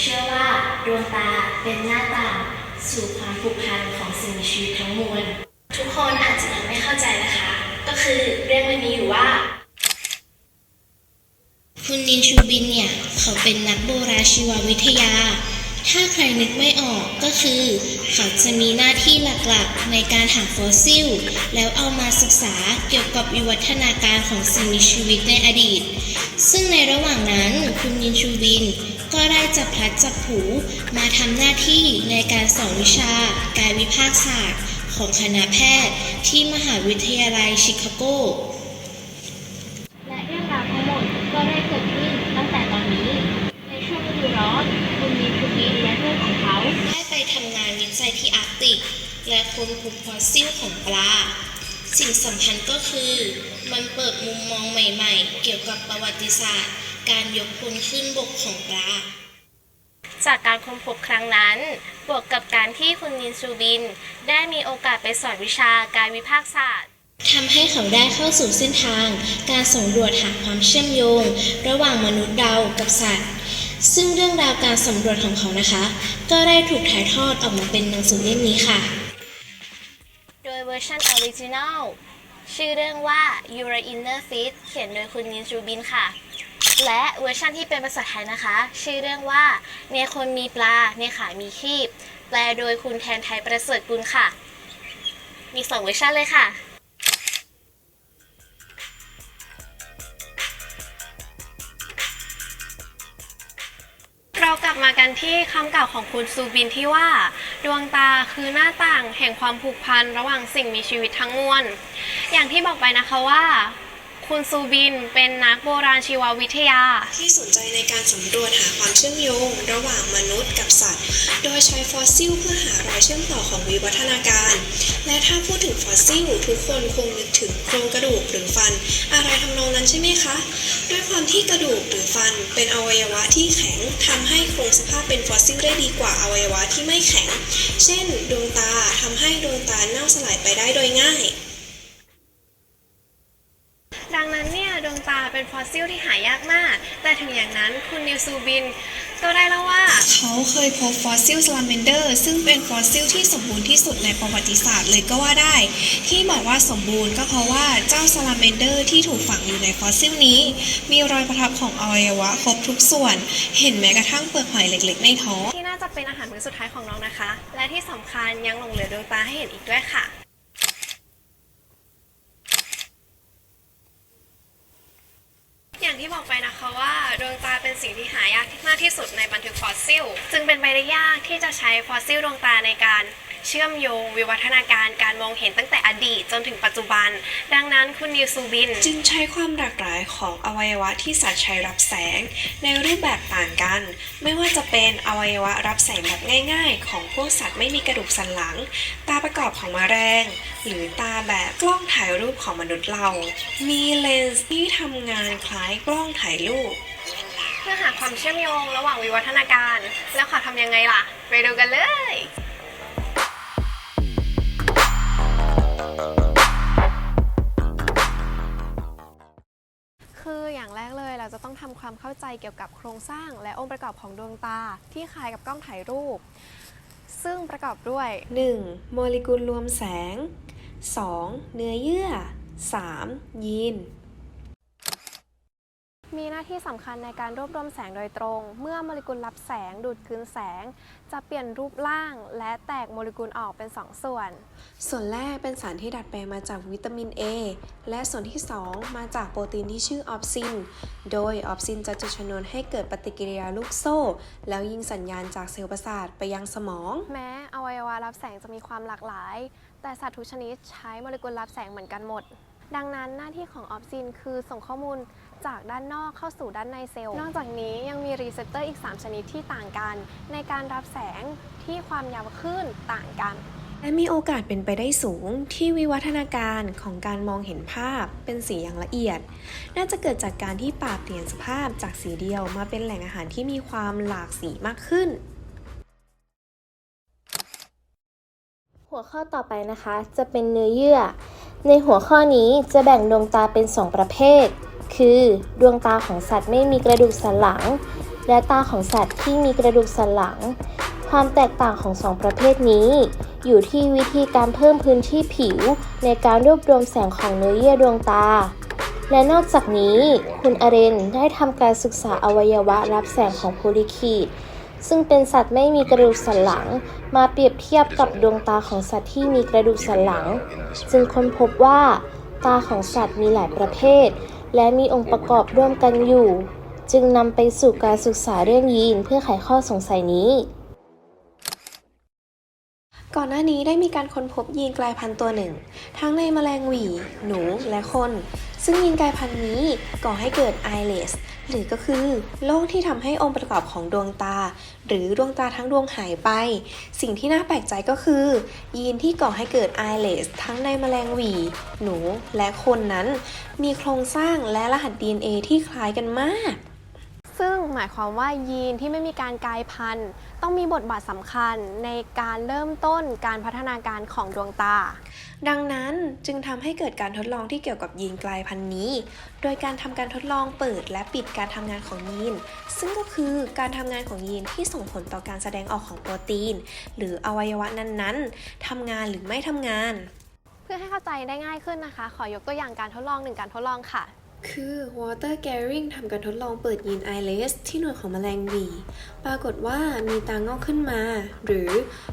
เชื่อว่าดวงตาเป็นหน้าต่างสู่ความผูกพันของสิ่งมีชีวิตทั้งมวล ทุกคนอาจจะยังไม่เข้าใจนะคะ ก็คือเรื่องมันมีอยู่ว่า คุณนินชูบินเนี่ย เขาเป็นนักโบราณชีววิทยา ถ้าใครนึกไม่ออกก็คือ เขาจะมีหน้าที่หลักๆในการหาฟอสซิล แล้วเอามาศึกษาเกี่ยวกับวิวัฒนาการของสิ่งมีชีวิตในอดีต ซึ่งในระหว่างนั้นคุณนินชูบิน ก็ได้จับพลัดจับผลูมาทำหน้าที่ในการสอนวิชา กายวิภาคศาสตร์ของคณะแพทย์ที่มหาวิทยาลัยชิคาโก และเรื่องราวทั้งหมดก็ได้เกิดขึ้นตั้งแต่ตอนนี้ ในช่วงฤดูร้อนคุณมีชูบินและเพื่อนของเขา ได้ไปทำงานวิจัยที่อาร์กติก และค้นพบฟอสซิลของปลา สิ่งสำคัญก็คือ มันเปิดมุมมองใหม่ ๆ เกี่ยวกับประวัติศาสตร์ การยกพลขึ้นบกของปลา จากการค้นพบครั้งนั้น บวกกับการที่คุณนินซูบิน ได้มีโอกาสไปสอนวิชาการวิภาคศาสตร์ทำให้เขาได้เข้าสู่เส้นทาง การสำรวจหาความเชื่อมโยง ระหว่างมนุษย์เรากับสัตว์ ซึ่งเรื่องราวการสำรวจของเขานะคะ ก็ได้ถูกถ่ายทอดออกมาเป็นหนังสือเล่มนี้ค่ะ โดยเวอร์ชันออริจินัลชื่อเรื่องว่า Your Inner Fit เขียนโดยคุณนินซูบินค่ะ และเวอร์ชันที่เป็นภาษาไทยนะคะ ชื่อเรื่องว่าเนคนมีปลาเนขามีคีบแปลโดยคุณแทนไทยประเสริฐกุลค่ะ มีสองเวอร์ชันเลยค่ะเรากลับมากันที่คำกล่าวของคุณซูบินที่ว่า ดวงตาคือหน้าต่างแห่งความผูกพันระหว่างสิ่งมีชีวิตทั้งมวล อย่างที่บอกไปนะคะว่า คุณซูบินเป็นนักโบราณชีววิทยา ที่สนใจในการสำรวจหาความเชื่อมโยง ระหว่างมนุษย์กับสัตว์ โดยใช้ฟอสซิลเพื่อหารอยเชื่อมต่อของวิวัฒนาการ และถ้าพูดถึงฟอสซิลทุกคนคงนึกถึงโครงกระดูกหรือฟัน อะไรทำนองนั้นใช่ไหมคะ ด้วยความที่กระดูกหรือฟันเป็นอวัยวะที่แข็งทำให้คงสภาพเป็นฟอสซิลได้ดีกว่าอวัยวะที่ไม่แข็ง เช่น ดวงตาทำให้ดวงตาเน่าสลายไปได้โดยง่าย ดังนั้นเนี่ยดวงตา เป็นฟอสซิลที่หายากมาก แต่ถึงอย่างนั้นคุณนิวซูบิน ก็ได้เล่าว่า เขาเคยพบฟอสซิลซาลาเมนเดอร์ ซึ่งเป็นฟอสซิลที่สมบูรณ์ที่สุดในประวัติศาสตร์เลยก็ว่าได้ ที่บอกว่าสมบูรณ์ก็เพราะว่าเจ้าซาลาเมนเดอร์ที่ถูกฝังอยู่ในฟอสซิลนี้ มีรอยประทับของอวัยวะครบทุกส่วน เห็นแม้กระทั่งเปลือกหอยเล็ก ๆ ในท้องที่น่าจะเป็นอาหารมื้อสุดท้ายของน้องนะคะ และที่สำคัญยังหลงเหลือดวงตาให้เห็นอีกด้วยค่ะ อย่างที่บอกไปนะคะว่าดวงตาเป็นสิ่งที่หายากมากที่สุดในบันทึกฟอสซิล จึงเป็นไปได้ยากที่จะใช้ฟอสซิลดวงตาในการ เชื่อมโยงวิวัฒนาการการมองเห็นตั้งแต่อดีตจนถึงปัจจุบัน ดังนั้นคุณนิวซูบิน จึงใช้ความหลากหลายของอวัยวะที่สัตว์ใช้รับแสง ในรูปแบบต่างกัน ไม่ว่าจะเป็นอวัยวะรับแสงแบบง่าย ๆ ของพวกสัตว์ไม่มีกระดูกสันหลัง ตาประกอบของแมลงหรือตาแบบกล้องถ่ายรูปของมนุษย์เรา มีเลนส์ที่ทำงานคล้ายกล้องถ่ายรูปเพื่อหาความเชื่อมโยงระหว่างวิวัฒนาการ แล้วเขาทำยังไงล่ะ ไปดูกันเลย คืออย่างแรกเลยเราจะต้องทำความเข้าใจเกี่ยวกับโครงสร้างและองค์ประกอบของดวงตา ที่คล้ายกับกล้องถ่ายรูป ซึ่งประกอบด้วย 1. โมเลกุลรวมแสง 2. เนื้อเยื่อ 3. ยีน มีหน้าที่สำคัญในการรวบรวมแสงโดยตรง เมื่อโมเลกุลรับแสงดูดคืนแสง จะเปลี่ยนรูปร่าง และแตกโมเลกุลออกเป็น 2 ส่วน ส่วนแรกเป็นสารที่ดัดแปลงมาจากวิตามิน A และส่วนที่ 2 มาจากโปรตีนที่ชื่อออปซิน โดยออปซินจะจุดชนวนให้เกิดปฏิกิริยาลูกโซ่ แล้วยิงสัญญาณจากเซลล์ประสาทไปยังสมอง แม้อวัยวะรับแสงจะมีความหลากหลาย แต่สัตว์ทุกชนิดใช้โมเลกุลรับแสงเหมือนกันหมด ดังนั้นหน้าที่ของออฟซินคือส่งข้อมูลจากด้านนอกเข้าสู่ด้านในเซลล์ นอกจากนี้ยังมีรีเซพเตอร์อีก 3 ชนิดที่ต่างกัน ในการรับแสงที่ความยาวคลื่นต่างกัน และมีโอกาสเป็นไปได้สูงที่วิวัฒนาการของการมองเห็นภาพเป็นสีอย่างละเอียด น่าจะเกิดจากการที่ปรับเปลี่ยนสภาพจากสีเดียวมาเป็นแหล่งอาหารที่มีความหลากสีมากขึ้น หัวข้อต่อไปนะคะจะเป็นเนื้อเยื่อ ในหัวข้อนี้จะแบ่งดวงตาเป็น 2 ประเภท คือดวงตาของสัตว์ไม่มีกระดูกสันหลัง และตาของสัตว์ที่มีกระดูกสันหลัง ความแตกต่างของสองประเภทนี้ อยู่ที่วิธีการเพิ่มพื้นที่ผิว ในการรวบรวมแสงของเนื้อเยื่อดวงตา และนอกจากนี้ คุณอเรนได้ทำการศึกษาอวัยวะรับแสงของโพลิคีด ซึ่งเป็นสัตว์ไม่มีกระดูกสันหลัง มาเปรียบเทียบกับดวงตาของสัตว์ที่มีกระดูกสันหลัง จึงค้นพบว่า ตาของสัตว์มีหลายประเภท และมีองค์ประกอบร่วมกันอยู่ จึงนำไปสู่การศึกษาเรื่องยีนเพื่อไขข้อสงสัยนี้ ก่อนหน้านี้ได้มีการค้นพบยีนกลายพันธุ์ตัวหนึ่ง ทั้งในแมลงหวี หนูและคน ซึ่งยีนกายพันธุ์นี้ก่อให้เกิด eyeless หรือก็คือโรคที่ทำให้องค์ประกอบของดวงตา หรือดวงตาทั้งดวงหายไป สิ่งที่น่าแปลกใจก็คือ ยีนที่ก่อให้เกิด eyeless ทั้งในแมลงหวี หนูและคนนั้น มีโครงสร้างและรหัส DNA ที่คล้ายกันมาก หมายความว่ายีนที่ไม่มีการกลายพันธุ์ ต้องมีบทบาทสำคัญในการเริ่มต้นการพัฒนาการของดวงตา ดังนั้นจึงทำให้เกิดการทดลองที่เกี่ยวกับยีนกลายพันธุ์นี้ โดยการทำการทดลองเปิดและปิดการทำงานของยีน ซึ่งก็คือการทำงานของยีนที่ส่งผลต่อการแสดงออกของโปรตีน หรืออวัยวะนั้นๆทำงานหรือไม่ทำงาน เพื่อให้เข้าใจได้ง่ายขึ้นนะคะ ขอยกตัวอย่างการทดลองหนึ่งการทดลองค่ะ คือ Water Garing ทำการทดลองเปิดยีน eyeless ที่หนวดของแมลงหวีปรากฏว่ามีตางอกขึ้นมา หรือ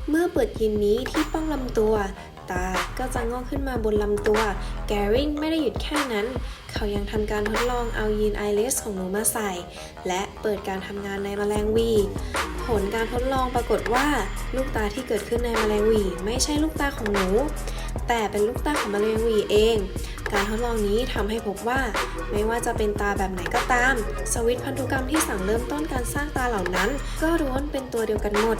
เมื่อเปิดยีนนี้ที่ป้องลำตัว ตาก็จะงอกขึ้นมาบนลำตัว Garing ไม่ได้หยุดแค่นั้น เขายังทำการทดลองเอายีน eyeless ของหนูมาใส่ และเปิดการทำงานในแมลงหวี ผลการทดลองปรากฏว่า ลูกตาที่เกิดขึ้นในแมลงหวีไม่ใช่ลูกตาของหนู แต่เป็นลูกตาของแมลงหวีเอง การทดลองนี้ทำให้พบว่า ไม่ว่าจะเป็นตาแบบไหนก็ตาม สวิตพันธุกรรมที่สั่งเริ่มต้นการสร้างตาเหล่านั้น ก็ร้วนเป็นตัวเดียวกันหมด